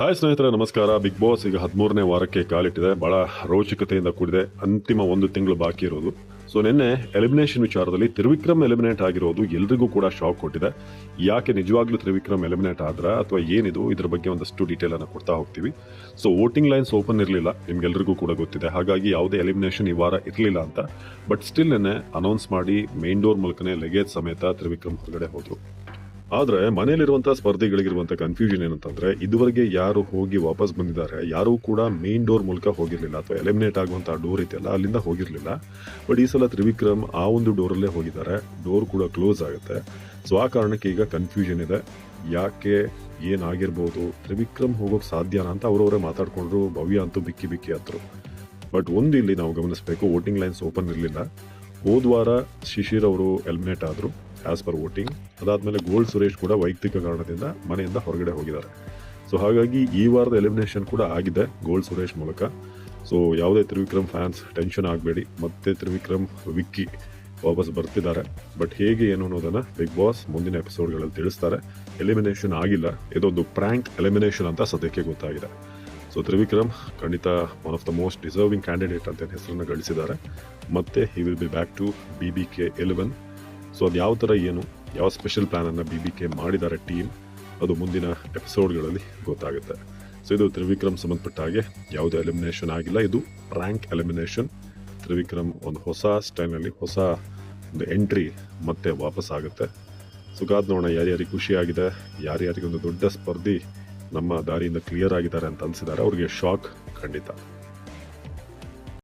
Hi ಸ್ನೇಹಿತರೆ, ನಮಸ್ಕಾರ. Big boss ಈಗ ಹದಿಮೂರನೇ ವಾರಕ್ಕೆ ಕಾಲಿಟ್ಟಿದೆ. ಬಹಳ ರೋಚಕತೆಯಿಂದ ಕೂಡಿದೆ. ಅಂತಿಮ ಒಂದು ತಿಂಗಳು ಬಾಕಿ ಇರೋದು. ಸೊ ನಿನ್ನೆ ಎಲಿಮಿನೇಷನ್ ವಿಚಾರದಲ್ಲಿ ತ್ರಿವಿಕ್ರಮ್ ಎಲಿಮಿನೇಟ್ ಆಗಿರೋದು ಎಲ್ರಿಗೂ ಕೂಡ ಶಾಕ್ ಕೊಟ್ಟಿದೆ. ಯಾಕೆ ನಿಜವಾಗ್ಲೂ ತ್ರಿವಿಕ್ರಮ್ ಎಲಿಮಿನೇಟ್ ಆದ್ರ, ಅಥವಾ ಏನಿದು, ಇದ್ರ ಬಗ್ಗೆ ಒಂದಷ್ಟು ಡೀಟೇಲ್ ಅನ್ನು ಕೊಡ್ತಾ ಹೋಗ್ತೀವಿ. ಸೊ ವೋಟಿಂಗ್ ಲೈನ್ಸ್ ಓಪನ್ ಇರಲಿಲ್ಲ. ನಿಮ್ಗೆಲ್ರಿಗೂ ಕೂಡ ಗೊತ್ತಿದೆ. ಹಾಗಾಗಿ ಯಾವುದೇ ಎಲಿಮಿನೇಷನ್ ಈ ವಾರ ಇರಲಿಲ್ಲ ಅಂತ. ಬಟ್ ಸ್ಟಿಲ್ ನಿನ್ನೆ ಅನೌನ್ಸ್ ಮಾಡಿ ಮೇನ್ ಡೋರ್ ಮೂಲಕನೇ ಲಗೇಜ್ ಸಮೇತ ತ್ರಿವಿಕ್ರಮ್ ಹೊರಗಡೆ ಹೋದ್ರು. ಆದ್ರೆ ಮನೆಯಲ್ಲಿರುವಂತಹ ಸ್ಪರ್ಧಿಗಳಿಗಿರುವಂತಹ ಕನ್ಫ್ಯೂಷನ್ ಏನಂತಂದ್ರೆ, ಇದುವರೆಗೆ ಯಾರು ಹೋಗಿ ವಾಪಸ್ ಬಂದಿದ್ದಾರೆ, ಯಾರು ಕೂಡ ಮೇನ್ ಡೋರ್ ಮೂಲಕ ಹೋಗಿರ್ಲಿಲ್ಲ ಅಥವಾ ಎಲಿಮಿನೇಟ್ ಆಗುವಂತ ಡೋರ್ ಇದೆಯಲ್ಲ ಅಲ್ಲಿಂದ ಹೋಗಿರ್ಲಿಲ್ಲ. ಬಟ್ ಈ ಸಲ ತ್ರಿವಿಕ್ರಮ್ ಆ ಒಂದು ಡೋರಲ್ಲೇ ಹೋಗಿದ್ದಾರೆ. ಡೋರ್ ಕೂಡ ಕ್ಲೋಸ್ ಆಗುತ್ತೆ. ಸೊ ಆ ಕಾರಣಕ್ಕೆ ಈಗ ಕನ್ಫ್ಯೂಷನ್ ಇದೆ. ಯಾಕೆ ಏನಾಗಿರ್ಬೋದು ತ್ರಿವಿಕ್ರಮ್ ಹೋಗೋಕೆ ಸಾಧ್ಯನಾ ಅಂತ ಅವರವರೇ ಮಾತಾಡ್ಕೊಂಡ್ರು. ಭವ್ಯ ಅಂತೂ ಬಿಕ್ಕಿ ಬಿಕ್ಕಿ ಹತ್ರು. ಬಟ್ ಒಂದು ಇಲ್ಲಿ ನಾವು ಗಮನಿಸಬೇಕು ವೋಟಿಂಗ್ ಲೈನ್ಸ್ ಓಪನ್ ಇರಲಿಲ್ಲ. ಹೋದ್ವಾರ ಶಿಶಿರ್ ಅವರು ಎಲಿಮಿನೇಟ್ ಆದರು. ಆಸ್ ಪರ್ ವೋಟಿಂಗ್ ಅದಾದಮೇಲೆ ಗೋಲ್ಡ್ ಸುರೇಶ್ ಕೂಡ ವೈಯಕ್ತಿಕ ಕಾರಣದಿಂದ ಮನೆಯಿಂದ ಹೊರಗಡೆ ಹೋಗಿದ್ದಾರೆ. ಸೊ ಹಾಗಾಗಿ ಈ ವಾರದ ಎಲಿಮಿನೇಷನ್ ಕೂಡ ಆಗಿದೆ ಗೋಲ್ಡ್ ಸುರೇಶ್ ಮೂಲಕ. ಸೊ ಯಾವುದೇ ತ್ರಿವಿಕ್ರಮ್ ಫ್ಯಾನ್ಸ್ ಟೆನ್ಷನ್ ಆಗಬೇಡಿ. ಮತ್ತೆ ತ್ರಿವಿಕ್ರಮ್, ವಿಕ್ಕಿ ವಾಪಸ್ ಬರ್ತಿದ್ದಾರೆ. ಬಟ್ ಹೇಗೆ ಏನು ಅನ್ನೋದನ್ನು ಬಿಗ್ ಬಾಸ್ ಮುಂದಿನ ಎಪಿಸೋಡ್ಗಳಲ್ಲಿ ತಿಳಿಸ್ತಾರೆ. ಎಲಿಮಿನೇಷನ್ ಆಗಿಲ್ಲ. ಇದೊಂದು ಪ್ರ್ಯಾಂಕ್ ಎಲಿಮಿನೇಷನ್ ಅಂತ ಸದ್ಯಕ್ಕೆ ಗೊತ್ತಾಗಿದೆ. ಸೊ ತ್ರಿವಿಕ್ರಮ್ ಖಂಡಿತ one of the most deserving candidate ಅಂತ ಹೆಸರನ್ನು ಗಳಿಸಿದ್ದಾರೆ. ಮತ್ತೆ he will be back to B B K eleven so ಅದು ಯಾವ ಥರ ಏನು, ಯಾವ ಸ್ಪೆಷಲ್ ಪ್ಲ್ಯಾನನ್ನು ಬಿ ಬಿ ಕೆ ಮಾಡಿದ್ದಾರೆ ಟೀಮ್ ಅದು ಮುಂದಿನ ಎಪಿಸೋಡ್ಗಳಲ್ಲಿ ಗೊತ್ತಾಗುತ್ತೆ. ಸೊ ಇದು ತ್ರಿವಿಕ್ರಮ್ ಸಂಬಂಧಪಟ್ಟ ಹಾಗೆ ಯಾವುದೇ ಎಲಿಮಿನೇಷನ್ ಆಗಿಲ್ಲ. ಇದು ರ್ಯಾಂಕ್ ಎಲಿಮಿನೇಷನ್ ತ್ರಿವಿಕ್ರಮ್ ಒಂದು ಹೊಸ ಸ್ಟೈಲ್ನಲ್ಲಿ ಹೊಸ ಒಂದು ಎಂಟ್ರಿ ಮತ್ತೆ ವಾಪಸ್ ಆಗುತ್ತೆ. ಸೊ ಕಾದ್ ನೋಡೋಣ ಯಾರ್ಯಾರಿಗೆ ಖುಷಿಯಾಗಿದೆ ಯಾರ್ಯಾರಿಗೆ ಒಂದು ದೊಡ್ಡ ಸ್ಪರ್ಧಿ ನಮ್ಮ ದಾರಿಯಿಂದ ಕ್ಲಿಯರ್ ಆಗಿದ್ದಾರೆ ಅಂತ ಅನಿಸಿದ್ದಾರೆ. ಅವ್ರಿಗೆ ಶಾಕ್ ಖಂಡಿತ.